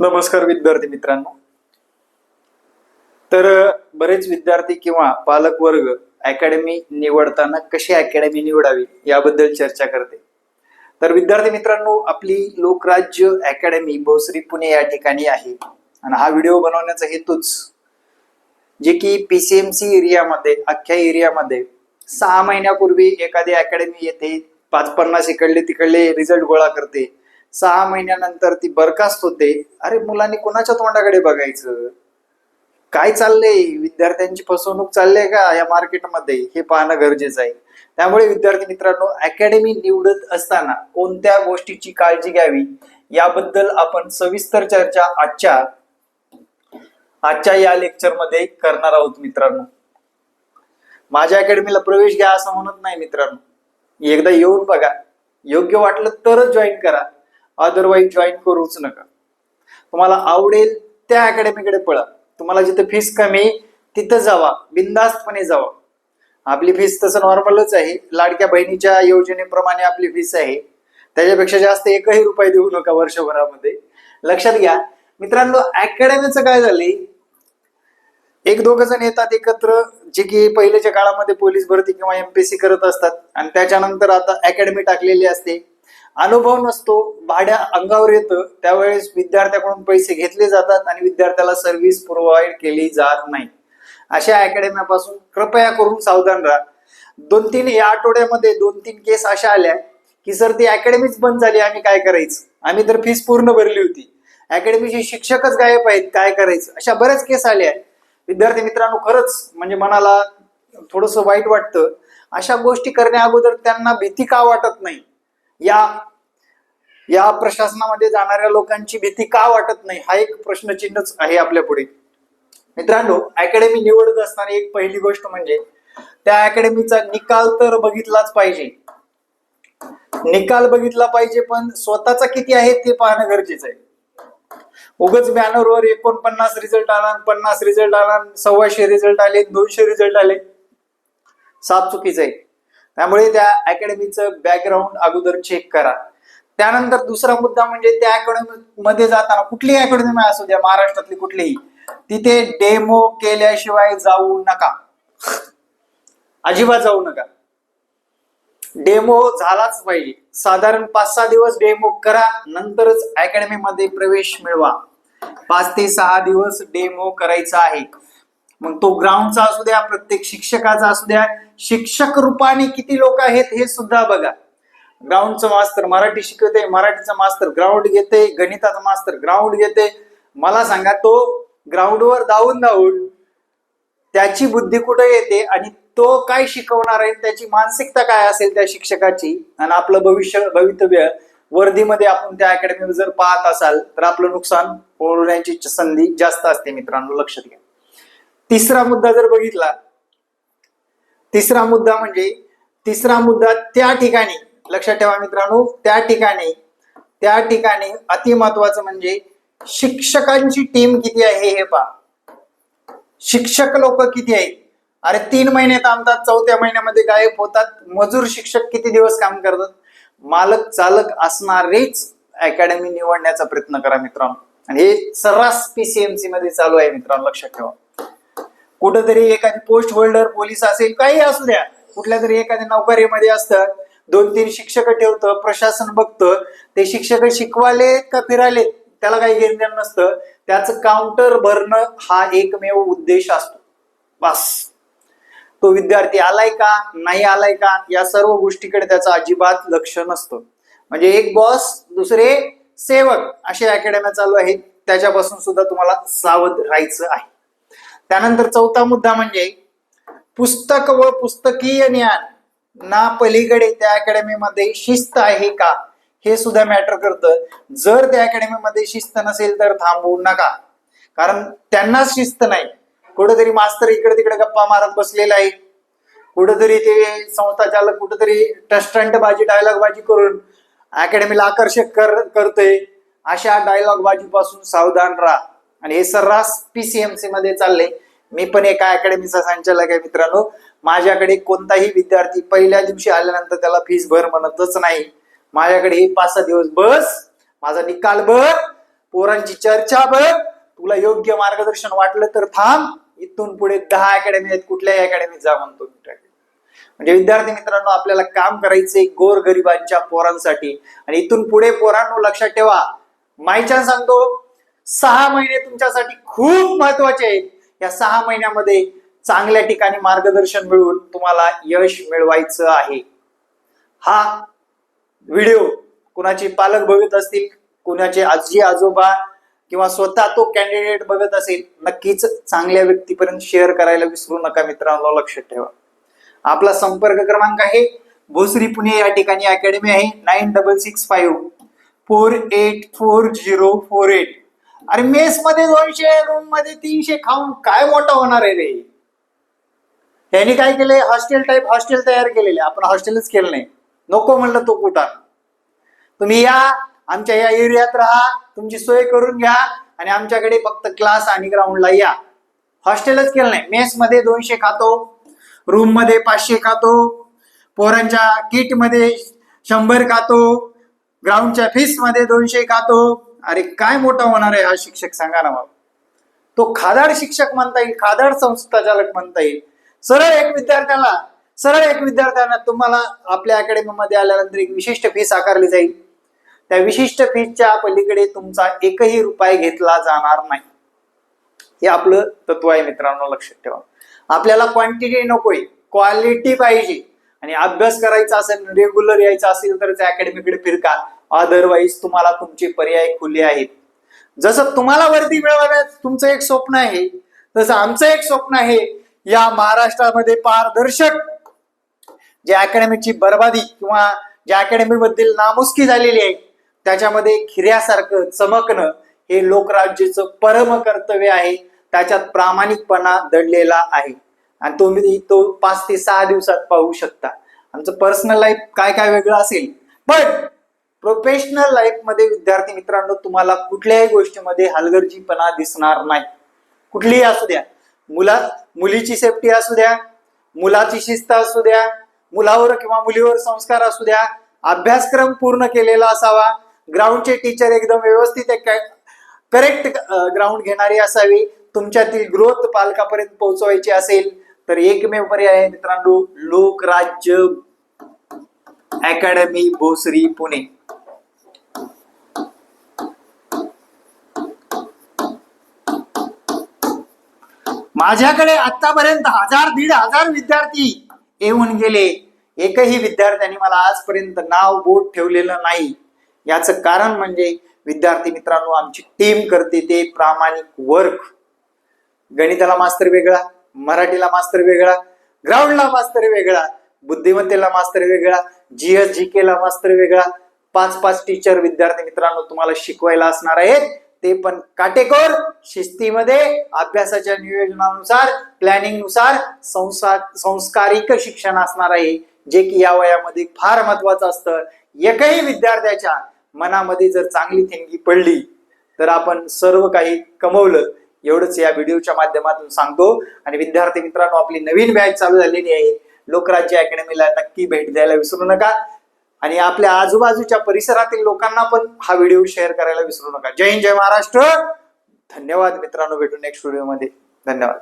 नमस्कार विद्यार्थी मित्रांनो. तर बरेच विद्यार्थी किंवा पालक वर्ग अकॅडमी निवडताना कशी अकॅडमी निवडावी याबद्दल चर्चा करते. तर विद्यार्थी मित्रांनो आपली लोकराज्य अकॅडमी भोसरी पुणे या ठिकाणी आहे. आणि हा व्हिडिओ बनवण्याचा हेतूच जे की पीसीएमसी एरियामध्ये अख्ख्या एरियामध्ये सहा महिन्यापूर्वी एखादी अकॅडमी येते पाच पन्नास इकडले तिकडले रिझल्ट गोळा करते. सहा महिन्यानंतर ती बरखास्त होते. अरे मुलांनी कोणाच्या तोंडाकडे बघायचं? काय चाललंय? विद्यार्थ्यांची फसवणूक चालली आहे का या मार्केटमध्ये? हे पाहणं गरजेचं आहे. त्यामुळे विद्यार्थी मित्रांनो अकॅडमी निवडत असताना कोणत्या गोष्टीची काळजी घ्यावी? याबद्दल आपण सविस्तर चर्चा आजच्या आजच्या या लेक्चरमध्ये करणार आहोत मित्रांनो. माझ्या अकॅडमीला प्रवेश घ्या असं म्हणत नाही मित्रांनो. एकदा येऊन बघा. योग्य वाटलं तरच जॉईन करा. अदरवाईज जॉईन करूच नका. तुम्हाला आवडेल त्या अकॅडमीकडे पळा. तुम्हाला जिथे फीस कमी तिथं जावा. बिंदास्तपणे जावा. आपली फीस तसं नॉर्मलच आहे. लाडक्या बहिणीच्या योजनेप्रमाणे आपली फीस आहे. त्याच्यापेक्षा जास्त एकही रुपये देऊ नका वर्षभरामध्ये. लक्षात घ्या. मित्रांनो अकॅडमीचं काय झाले एक दोघ जण येतात एकत्र. जे की पहिल्याच्या काळामध्ये पोलीस भरती किंवा एमपीसी करत असतात. आणि त्याच्यानंतर आता अकॅडमी टाकलेली असते. अनुभव नसतो भाड्या अंगावर येतं. त्यावेळेस विद्यार्थ्याकडून पैसे घेतले जातात आणि विद्यार्थ्याला सर्व्हिस प्रोव्हाइड केली जात नाही. अशा अकॅडम्यापासून कृपया करून सावधान राहा. दोन तीन या आठवड्यामध्ये दोन तीन केस अशा आल्या की सर ती अकॅडमीच बंद झाली आम्ही काय करायचं? आम्ही तर फीस पूर्ण भरली होती. अकॅडमीचे शिक्षकच गायब आहेत काय करायचं? अशा बऱ्याच केस आल्या. विद्यार्थी मित्रांनो खरंच म्हणजे मनाला थोडस वाईट वाटतं. अशा गोष्टी करण्या अगोदर त्यांना भीती का वाटत नाही? या या प्रशासनामध्ये जाणाऱ्या लोकांची भीती का वाटत नाही? हा एक प्रश्नचिन्हच आहे आपल्या पुढे. मित्रांनो अकॅडमी निवडत असताना एक पहिली गोष्ट म्हणजे त्या अकॅडमीचा निकाल तर बघितलाच पाहिजे. निकाल बघितला पाहिजे पण स्वतःचा किती आहे ते पाहणं गरजेचं आहे. उगच बॅनरवर एकोणपन्नास रिझल्ट आला पन्नास रिझल्ट आला सव्वाशे रिझल्ट आले दोनशे रिझल्ट आले. साफ चुकीचं आहे. त्यामुळे त्या अकॅडमीचं बॅकग्राऊंड अगोदर चेक करा. त्यानंतर दुसरा मुद्दा म्हणजे त्या अकॅडमी मध्ये जाताना कुठलीही अकॅडमी असू द्या महाराष्ट्रातली कुठलीही तिथे डेमो केल्याशिवाय जाऊ नका. अजिबात जाऊ नका. डेमो झालाच पाहिजे. साधारण पाच सहा दिवस डेमो करा नंतरच अकॅडमी मध्ये प्रवेश मिळवा. पाच ते सहा दिवस डेमो करायचा आहे. मग तो ग्राउंडचा असू द्या प्रत्येक शिक्षकाचा असू द्या शिक्षक रूपाने किती लोक आहेत हे सुद्धा बघा. ग्राउंडचं मास्तर मराठी शिकवते मराठीचं मास्तर ग्राउंड घेते गणिताचं मास्तर ग्राउंड घेते. मला सांगा तो ग्राउंडवर धावून धावून त्याची बुद्धी कुठे येते आणि तो काय शिकवणार आहे? त्याची मानसिकता काय असेल त्या शिक्षकाची? आणि आपलं भविष्य भवितव्य वर्धीमध्ये आपण त्या अकॅडमी जर पाहत असाल तर आपलं नुकसान होण्याची संधी जास्त असते मित्रांनो लक्षात घ्या. तिसरा मुद्दा जर बघितला तिसरा मुद्दा म्हणजे तिसरा मुद्दा त्या ठिकाणी लक्षात ठेवा मित्रांनो त्या ठिकाणी त्या ठिकाणी अति महत्वाचं म्हणजे शिक्षकांची टीम किती आहे हे पहा. शिक्षक लोक किती आहेत? अरे तीन महिने थांबतात चौथ्या महिन्यामध्ये गायब होतात. मजूर शिक्षक किती दिवस काम करतात? मालक चालक असणारेच अकॅडमी निवडण्याचा प्रयत्न करा मित्रांनो. आणि हे सर्रास पीसीएमसी मध्ये चालू आहे मित्रांनो लक्षात ठेवा. कुठंतरी एखादी पोस्ट होल्डर पोलीस असेल काही असू द्या. कुठल्या तरी एखाद्या नोकरीमध्ये असतात दोन तीन शिक्षक ठेवतं प्रशासन बघतं. ते शिक्षक शिकवाले का फिराले? त्याला काही घेणं देणं नसतं. त्याचं काउंटर भरणं हा एकमेव उद्देश असतो. बस. तो विद्यार्थी आलाय का? नाही आलाय का? या सर्व गोष्टीकडे त्याचं अजिबात लक्ष नसतं. म्हणजे एक बॉस दुसरे सेवक असे अकॅडम्या चालू आहेत. त्याच्यापासून सुद्धा तुम्हाला सावध राहायचं आहे. त्यानंतर चौथा मुद्दा म्हणजे पुस्तक व पुस्तकीय ज्ञान. ना पलीकडे त्या अकॅडमीमध्ये शिस्त आहे का? हे सुद्धा मॅटर करतं. जर त्या अकॅडमीमध्ये शिस्त नसेल तर थांबवू नका. कारण त्यांनाच शिस्त नाही. कुठेतरी मास्तर इकडे तिकडे गप्पा मारत बसलेला आहे कुठेतरी ते संस्था चालक कुठेतरी टस्टंट बाजी डायलॉग बाजी करून अकॅडमीला आकर्षक कर करतोय. अशा डायलॉग बाजीपासून सावधान राहा. आणि हे सर्रास पीसीएमसी मध्ये चालले. मी पण एका अकॅडमीचा संचालक आहे मित्रांनो. माझ्याकडे कोणताही विद्यार्थी पहिल्या दिवशी आल्यानंतर त्याला फीस भर म्हणतच नाही. माझ्याकडे हे पाच सहा दिवस बस माझा निकाल भर पोरांची चर्चा भर तुला योग्य मार्गदर्शन वाटलं तर थांब. इथून पुढे दहा अकॅडमी आहेत कुठल्याही अकॅडमीत जा म्हणतो म्हणजे विद्यार्थी मित्रांनो आपल्याला काम करायचे गोर गरिबांच्या पोरांसाठी. आणि इथून पुढे पोरांनो लक्षात ठेवा. माईच्या सांगतो सहा महिने तुमच्यासाठी खूप महत्त्वाचे आहेत. या सहा महिन्यामध्ये चांगल्या ठिकाणी मार्गदर्शन मिळवून तुम्हाला यश मिळवायचं आहे. हा व्हिडिओ कुणाचे पालक बघत असतील कुणाचे आजी आजोबा किंवा स्वतः तो कॅन्डिडेट बघत असेल नक्कीच चांगल्या व्यक्तीपर्यंत शेअर करायला विसरू नका मित्रांनो लक्षात ठेवा. आपला संपर्क क्रमांक आहे भोसरी पुणे या ठिकाणी अकॅडमी आहे nine double six five four eight four zero four eight अरे मेस मध्ये दोनशे रूममध्ये तीनशे खाऊन काय मोठा होणार आहे रे? त्यांनी काय केलंय? हॉस्टेल टाईप हॉस्टेल तयार केलेले. आपण हॉस्टेलच केलं नाही. नको म्हणलं तो कुठं? तुम्ही या आमच्या या एरियात राहा तुमची सोय करून घ्या आणि आमच्याकडे फक्त क्लास आणि ग्राउंडला या. हॉस्टेलच केलं नाही. मेस मध्ये दोनशे खातो रूममध्ये पाचशे खातो पोरांच्या किटमध्ये शंभर खातो ग्राउंडच्या फीसमध्ये दोनशे खातो अरे काय मोठा होणार आहे हा शिक्षक सांगा ना मला. तो खादाड शिक्षक म्हणता येईल खादाड संस्थाचालक म्हणता येईल. सरळ एक विद्यार्थ्याला सरळ एक विद्यार्थ्यांना तुम्हाला आपल्या अकॅडमीमध्ये आल्यानंतर एक विशिष्ट फीस आकारली जाईल. त्या विशिष्ट फीसच्या पलीकडे तुमचा एकही रुपये घेतला जाणार नाही. हे आपलं तत्व आहे मित्रांनो लक्षात ठेवा. आपल्याला क्वांटिटी नकोय क्वालिटी पाहिजे. आणि अभ्यास करायचा असेल रेग्युलर यायचं असेल तर त्या अकॅडमीकडे फिरका. अदरवाईज तुम्हाला तुमचे पर्याय खुले आहेत. जसं तुम्हाला वर्दी मिळवण्यात तुमचं एक स्वप्न आहे. तसं आमचं एक स्वप्न आहे. या महाराष्ट्रामध्ये पारदर्शक ज्या अकॅडमीची बर्बादी किंवा ज्या अकॅडमी बद्दल नामुष्की झालेली आहे त्याच्यामध्ये खिऱ्यासारखं चमकणं हे लोकराज्याचं परम कर्तव्य आहे. त्याच्यात प्रामाणिकपणा दडलेला आहे. आणि तुम्ही तो पाच ते सहा दिवसात पाहू शकता. आमचं पर्सनल लाईफ काय काय वेगळं असेल? पण प्रोफेशनल लाईफमध्ये विद्यार्थी मित्रांनो तुम्हाला कुठल्याही गोष्टीमध्ये हलगर्जीपणा दिसणार नाही. कुठलीही असू द्या. मुला मुलीची सेफ्टी असू द्या मुलाची शिस्त असू द्या मुलावर किंवा मुलीवर संस्कार असू द्या अभ्यासक्रम पूर्ण केलेला असावा ग्राउंडचे टीचर एकदम व्यवस्थित करेक्ट ग्राउंड घेणारी असावी तुमच्यातील ग्रोथ पालकापर्यंत पोहोचवायची असेल तर एकमेव पर्याय आहे मित्रांनो लोकराज्य. अकॅडमी भोसरी पुणे. माझ्याकडे आतापर्यंत हजार दीड हजार विद्यार्थी येऊन गेले. एकही विद्यार्थ्यांनी मला आजपर्यंत नाव बोट ठेवलेलं नाही. याचं कारण म्हणजे विद्यार्थी मित्रांनो आमची टीम करते ते प्रामाणिक वर्क गणिताला मास्तर वेगळा मराठीला मास्तर वेगळा ग्राउंडला मास्तर वेगळा बुद्धिमत्तेला मास्तर वेगळा जीएस जी के ला मास्तर वेगळा. पाच पाच टीचर विद्यार्थी मित्रांनो तुम्हाला शिकवायला असणार आहेत. ते पण काटेकोर शिस्तीमध्ये अभ्यासाच्या नियोजनानुसार प्लॅनिंगनुसार संसार संस्कारिक शिक्षण असणार आहे जे की या वयामध्ये फार महत्वाचं असतं. एकही विद्यार्थ्याच्या मनामध्ये जर चांगली थिंगी पडली तर आपण सर्व काही कमवलं. एवढंच या व्हिडिओच्या माध्यमातून सांगतो. आणि विद्यार्थी मित्रांनो आपली नवीन बॅच चालू झालेली आहे. लोकराज्य अकॅडमीला नक्की भेट द्यायला विसरू नका. आणि आपल्या आजूबाजूच्या परिसरातील लोकांना पण हा व्हिडिओ शेअर करायला विसरू नका. जय हिंद जय महाराष्ट्र. धन्यवाद मित्रांनो भेटू नेक्स्ट व्हिडिओमध्ये धन्यवाद.